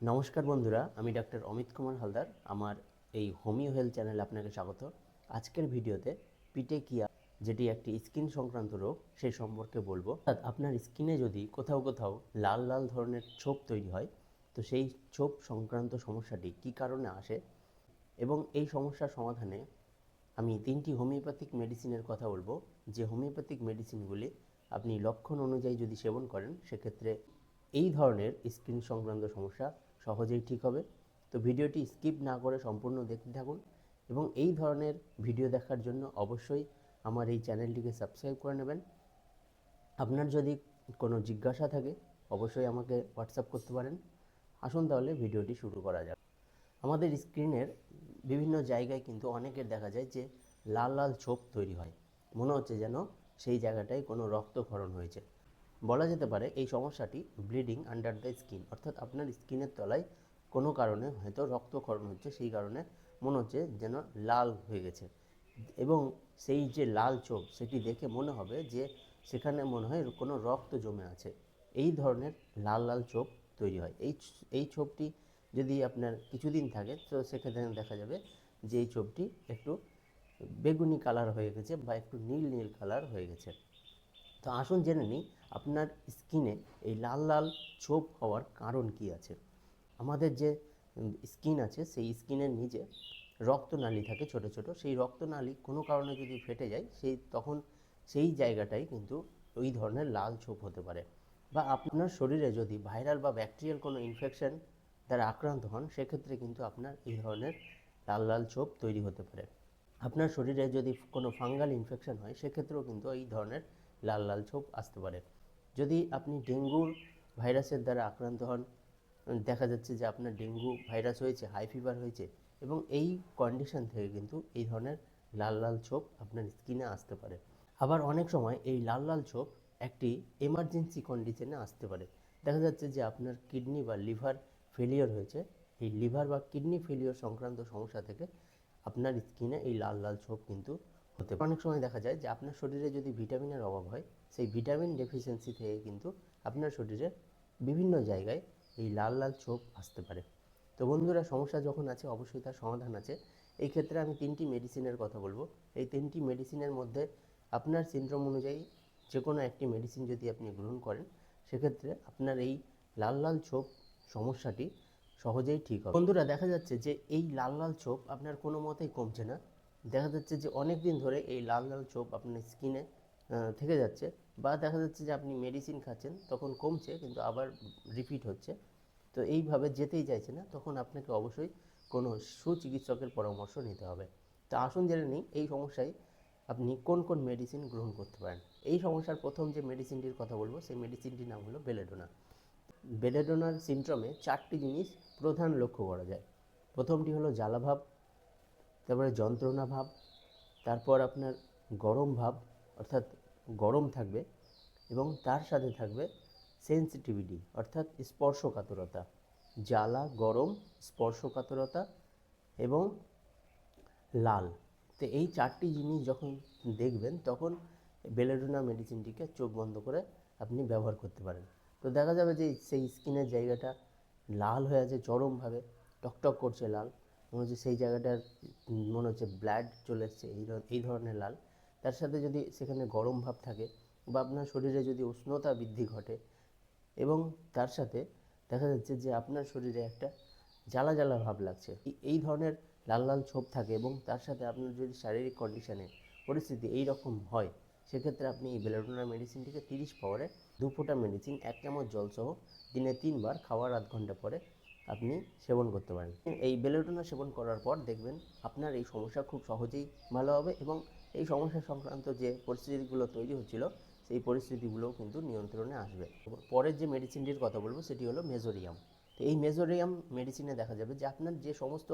নমস্কার বন্ধুরা, আমি ডাক্তার অমিত কুমার হালদার, আমার এই হোমিও হেলথ চ্যানেলে আপনাকে স্বাগত। আজকের ভিডিওতে পিটেকিয়া, যেটি একটি স্কিন সংক্রান্ত রোগ সেই সম্পর্কে বলব। অর্থাৎ আপনার স্কিনে যদি কোথাও কোথাও লাল লাল ধরনের ছোপ তৈরি হয়, তো সেই ছোপ সংক্রান্ত সমস্যাটি কী কারণে আসে? এবং এই সমস্যার সমাধানে আমি তিনটি হোমিওপ্যাথিক মেডিসিনের কথা বলব। যে হোমিওপ্যাথিক মেডিসিনগুলি আপনি লক্ষণ অনুযায়ী যদি সেবন করেন, সেক্ষেত্রে এই ধরনের স্কিন সংক্রান্ত সমস্যা সহজেই ঠিক হবে। তো ভিডিওটি স্কিপ না করে সম্পূর্ণ দেখতে থাকুন এবং এই ধরনের ভিডিও দেখার জন্য অবশ্যই আমার এই চ্যানেলটিকে সাবস্ক্রাইব করে নেবেন। আপনার যদি কোনো জিজ্ঞাসা থাকে, অবশ্যই আমাকে হোয়াটসঅ্যাপ করতে পারেন। আসুন তাহলে ভিডিওটি শুরু করা যাক। আমাদের স্ক্রিনের বিভিন্ন জায়গায় কিন্তু অনেকের দেখা যায় যে লাল লাল ছোপ তৈরি হয়। মনে হচ্ছে যেন সেই জায়গাটায় কোনো রক্তক্ষরণ হয়েছে। বলা যেতে পারে এই সমস্যাটি ব্লিডিং আন্ডার দ্য স্কিন অর্থাৎ আপনার স্কিনের তলায় কোনো কারণে হয়তো রক্তক্ষরণ হচ্ছে, সেই কারণে মনে হচ্ছে যেন লাল হয়ে গেছে। এবং সেই যে লাল চোখ, সেটি দেখে মনে হবে যে সেখানে মনে হয় কোনো রক্ত জমে আছে। এই ধরনের লাল লাল চোখ তৈরি হয়। এই এই ছোপটি যদি আপনার কিছুদিন থাকে, তো সেক্ষেত্রে দেখা যাবে যে এই ছোপটি একটু বেগুনি কালার হয়ে গেছে বা একটু নীল নীল কালার হয়ে গেছে। তো আসুন জেনে নিই, আপনার স্কিনে এই লাল লাল ছোপ হওয়ার কারণ কি আছে? আমাদের যে স্কিন আছে, সেই স্কিনের নিচে রক্তনালী থাকে ছোট ছোট। সেই রক্তনালী কোনো কারণে যদি ফেটে যায়, সেই তখন সেই জায়গাটাই কিন্তু ওই ধরনের লাল ছোপ হতে পারে। বা আপনার শরীরে যদি ভাইরাল বা ব্যাকটেরিয়াল কোনো ইনফেকশন দ্বারা আক্রান্ত হন, সেক্ষেত্রে কিন্তু আপনার এই ধরনের লাল লাল ছোপ তৈরি হতে পারে। আপনার শরীরে যদি কোনো ফাঙ্গাল ইনফেকশন হয়, সেক্ষেত্রেও কিন্তু এই ধরনের লাল লাল ছোপ আসতে পারে। যদি আপনি ডেঙ্গুর ভাইরাসের দ্বারা আক্রান্ত হন, দেখা যাচ্ছে যে আপনার ডেঙ্গু ভাইরাস হয়েছে হাই ফিভার হয়েছে এবং এই কন্ডিশন থেকে কিন্তু এই ধরনের লাল লাল ছোপ আপনার স্কিনে আসতে পারে। আবার অনেক সময় এই লাল লাল ছোপ একটি এমার্জেন্সি কন্ডিশনে আসতে পারে। দেখা যাচ্ছে যে আপনার কিডনি বা লিভার ফেলিওর হয়েছে, এই লিভার বা কিডনি ফেলিওর সংক্রান্ত সমস্যা থেকে আপনার স্কিনে এই লাল লাল ছোপ কিন্তু হতে পারে। অনেক সময় দেখা যায় যে আপনার শরীরে যদি ভিটামিনের অভাব হয়, সেই ভিটামিন ডেফিসিয়েন্সি থেকে কিন্তু আপনার শরীরে বিভিন্ন জায়গায় এই লাল লাল ছোপ আসতে পারে। তো বন্ধুরা, সমস্যা যখন আছে, অবশ্যই তার সমাধান আছে। এই ক্ষেত্রে আমি তিনটি মেডিসিনের কথা বলব। এই তিনটি মেডিসিনের মধ্যে আপনার সিনড্রোম অনুযায়ী যে কোনো একটি মেডিসিন যদি আপনি গ্রহণ করেন, সেক্ষেত্রে আপনার এই লাল লাল ছোপ সমস্যাটি সহজেই ঠিক হবে। বন্ধুরা, দেখা যাচ্ছে যে এই লাল লাল ছোপ আপনার কোনো মতেই কমছে না। দেখা যাচ্ছে যে অনেক দিন ধরে এই লাল লাল ছোপ আপনার স্কিনে থেকে যাচ্ছে বা দেখা যাচ্ছে যে আপনি মেডিসিন খাচ্ছেন, তখন কমছে কিন্তু আবার রিপিট হচ্ছে। তো এইভাবে যেতেই চাইছে না, তখন আপনাকে অবশ্যই কোনো সুচিকিৎসকের পরামর্শ নিতে হবে। তো আসুন জেনে নিই, এই সমস্যায় আপনি কোন কোন মেডিসিন গ্রহণ করতে পারেন? এই সমস্যার প্রথম যে মেডিসিনটির কথা বলব, সেই মেডিসিনটির নাম হলো বেলেডোনা বেলেডোনার সিনড্রোমে চারটি জিনিস প্রধান লক্ষ্য করা যায়। প্রথমটি হলো জ্বালাভাব তারপরে যন্ত্রণা ভাব, তারপর আপনার গরম ভাব, অর্থাৎ গরম থাকবে এবং তার সাথে থাকবে সেন্সিটিভিটি অর্থাৎ স্পর্শকাতরতা। জ্বালা, গরম, স্পর্শকাতরতা এবং লাল। তো এই চারটি জিনিস যখন দেখবেন, তখন বেলেডোনা মেডিসিনটিকে চোখ বন্ধ করে আপনি ব্যবহার করতে পারেন। তো দেখা যাবে যে সেই স্কিনের জায়গাটা লাল হয়ে আছে চরমভাবে টকটক করছে লাল। মনে হচ্ছে সেই জায়গাটার মনে হচ্ছে ব্লাড চলে এসছে, এই এই ধরনের লাল। তার সাথে যদি সেখানে গরম ভাব থাকে বা আপনার শরীরে যদি উষ্ণতা বৃদ্ধি ঘটে এবং তার সাথে দেখা যাচ্ছে যে আপনার শরীরে একটা জ্বালা জ্বালা ভাব লাগছে, এই- ধরনের লাল লাল ছোপ থাকে এবং তার সাথে আপনার যদি শারীরিক কন্ডিশনে পরিস্থিতি এই রকম হয়, সেক্ষেত্রে আপনি এই বেলাডোনা মেডিসিনটিকে তিরিশ পাওয়ারে দু ফোঁটা মেডিসিন এক চামচ জলসহ দিনে তিনবার, খাওয়ার আধ ঘণ্টা পরে আপনি সেবন করতে পারেন। এই বেলেডোনা সেবন করার পর দেখবেন আপনার এই সমস্যা খুব সহজেই ভালো হবে এবং এই সমস্যা সংক্রান্ত যে পরিস্থিতিগুলো তৈরি হচ্ছিল, সেই পরিস্থিতিগুলোও কিন্তু নিয়ন্ত্রণে আসবে। পরের যে মেডিসিনটির কথা বলব, সেটি হলো মেজোরিয়াম। তো এই মেজোরিয়াম মেডিসিনে দেখা যাবে যে আপনার যে সমস্ত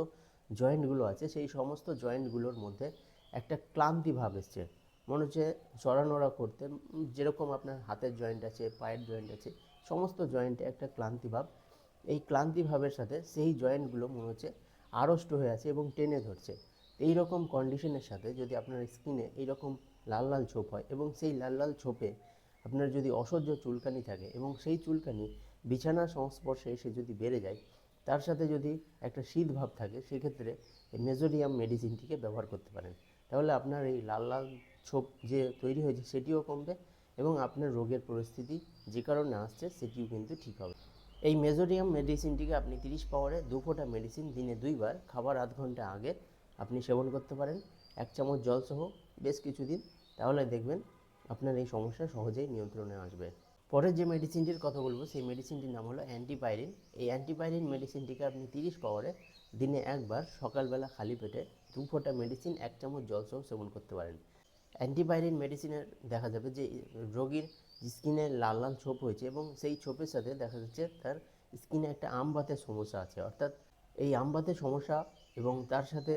জয়েন্টগুলো আছে, সেই সমস্ত জয়েন্টগুলোর মধ্যে একটা ক্লান্তি ভাব এসছে। মনে হচ্ছে চড়ানোড়া করতে, যেরকম আপনার হাতের জয়েন্ট আছে, পায়ের জয়েন্ট আছে, সমস্ত জয়েন্টে একটা ক্লান্তি ভাব এই ক্লান্তি ভাবের সাথে সেই জয়েন্টগুলো মনে হচ্ছে আড়ষ্ট হয়ে আছে এবং টেনে ধরছে। এই রকম কন্ডিশনের সাথে যদি আপনার স্কিনে এইরকম লাল লাল ছোপ হয় এবং সেই লাল লাল ছোপে আপনার যদি অসহ্য চুলকানি থাকে এবং সেই চুলকানি বিছানার সংস্পর্শে এসে যদি বেড়ে যায়, তার সাথে যদি একটা শীত ভাব থাকে, সেক্ষেত্রে এই মেজোডিয়াম মেডিসিনটিকে ব্যবহার করতে পারেন। তাহলে আপনার এই লাল লাল ছোপ যে তৈরি হয়েছে সেটিও কমবে এবং আপনার রোগের পরিস্থিতি যে কারণে আসছে, সেটিও কিন্তু ঠিক হবে। এই মেজোরিয়াম মেডিসিনটিকে আপনি তিরিশ পাওয়ারে দু ফোঁটা মেডিসিন দিনে দুইবার, খাবার আধ ঘণ্টা আগে আপনি সেবন করতে পারেন। এক চামচ জলসহ বেশ কিছুদিন, তাহলে দেখবেন আপনার এই সমস্যা সহজেই নিয়ন্ত্রণে আসবে। পরে যে মেডিসিনটির কথা বলব, সেই মেডিসিনটির নাম হলো অ্যান্টিপাইরিন। এই অ্যান্টিপাইরিন মেডিসিনটিকে আপনি তিরিশ পাওয়ারে দিনে একবার সকালবেলা খালি পেটে দু ফোঁটা মেডিসিন, এক চামচ জলসহ সেবন করতে পারেন। অ্যান্টিবায়োটিক মেডিসিনের দেখা যাবে যে রোগীর স্কিনে লাল লাল ছোপ হয়েছে এবং সেই ছোপের সাথে দেখা যাচ্ছে তার স্কিনে একটা আমবাতের সমস্যা আছে। অর্থাৎ এই আমবাতের সমস্যা এবং তার সাথে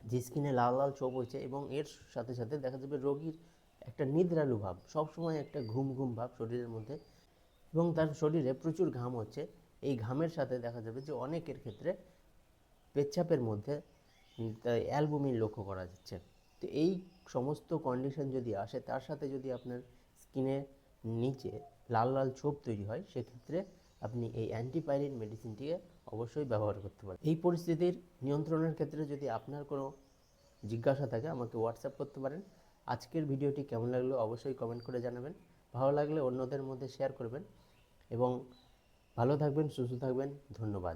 যে স্কিনে লাল লাল ছোপ হয়েছে এবং এর সাথে সাথে দেখা যাবে রোগীর একটা নিদ্রালু ভাব, সবসময় একটা ঘুম ঘুম ভাব শরীরের মধ্যে এবং তার শরীরে প্রচুর ঘাম হচ্ছে। এই ঘামের সাথে দেখা যাবে যে অনেকের ক্ষেত্রে পেচ্ছাপের মধ্যে অ্যালবুমিন লক্ষ্য করা যাচ্ছে। তো এই সমস্ত কন্ডিশন যদি আসে, তার সাথে যদি আপনার স্কিনের নিচে লাল লাল ছোপ তৈরি হয়, সেক্ষেত্রে আপনি এই অ্যান্টিপাইরিন মেডিসিনটিকে অবশ্যই ব্যবহার করতে পারেন। এই পরিস্থিতির নিয়ন্ত্রণের ক্ষেত্রে যদি আপনার কোনো জিজ্ঞাসা থাকে, আমাকে হোয়াটসঅ্যাপ করতে পারেন। আজকের ভিডিওটি কেমন লাগল অবশ্যই কমেন্ট করে জানাবেন। ভালো লাগলে অন্যদের মধ্যে শেয়ার করবেন। এবং ভালো থাকবেন, সুস্থ থাকবেন, ধন্যবাদ।